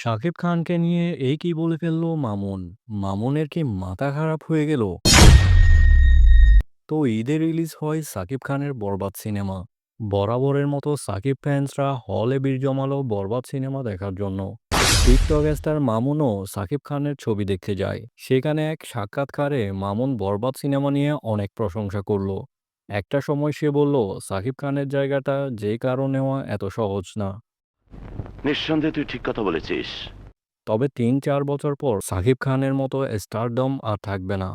শাকিব খানকে নিয়ে এই কি বলে ফেলল মামুন? মামুনের কি মাথা খারাপ হয়ে গেল? তো ঈদে রিলিজ হয় সাকিব খানের বরবাদ সিনেমা। বরাবরের মতো সাকিব ফ্যান্সরা হলে বীর জমালো বরবাদ সিনেমা দেখার জন্য। টিকটক স্টার মামুনও সাকিব খানের ছবি দেখতে যায়। সেখানে এক সাক্ষাৎকারে মামুন বরবাদ সিনেমা নিয়ে অনেক প্রশংসা করল। একটা সময় সে বলল সাকিব খানের জায়গাটা যে কারও নেওয়া এত সহজ না। নিঃসন্দেহে তুই ঠিক কথা বলেছিস। তবে তিন চার বছর পর সাকিব খানের মতো স্টারডম আর থাকবে না।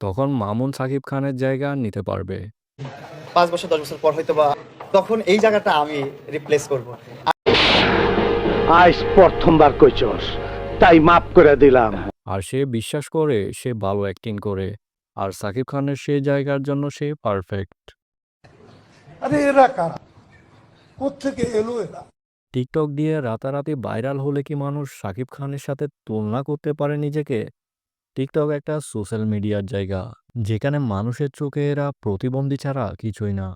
তখন মামুন সাকিব খানের জায়গা নিতে পারবে। পাঁচ বছর দশ বছর পর হয়তো বা তখন এই জায়গাটা আমি রিপ্লেস করব। আজ প্রথমবার কইছস তাই মাফ করে দিলাম। আর সে বিশ্বাস করে সে ভালো অ্যাক্টিং করে। আর সাকিব খানের সে জায়গার জন্য সে পারফেক্ট আরে এরা কারা? কোথেকে এলো এরা? টিকটক দিয়ে রাতারাতি ভাইরাল হলে কি মানুষ সাকিব খানের সাথে তুলনা করতে পারে নিজেকে? টিকটক একটা সোশ্যাল মিডিয়ার জায়গা, যেখানে মানুষের চোখে এরা প্রতিবন্ধী ছাড়া কিছুই না।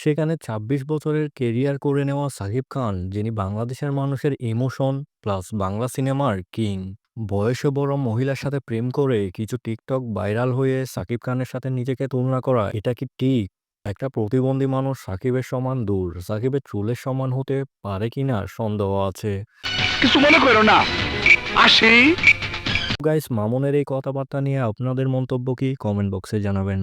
সেখানে ২৬ বছরের কেরিয়ার করে নেওয়া সাকিব খান, যিনি বাংলাদেশের মানুষের ইমোশন প্লাস বাংলা সিনেমার কিং। বয়সে বড় মহিলার সাথে প্রেম করে কিছু টিকটক ভাইরাল হয়ে সাকিব খানের সাথে নিজেকে তুলনা করা, এটা কি ঠিক? একটা প্রতিবন্ধী মানুষ সাকিবের সমান দূর সাকিবের চুলের সমান হতে পারে কিনা সন্দেহ আছে। কিছু মনে করো না। আসি। গাইস মামুনের এই কথাবার্তা নিয়ে আপনাদের মন্তব্য কি? কমেন্ট বক্সে জানাবেন।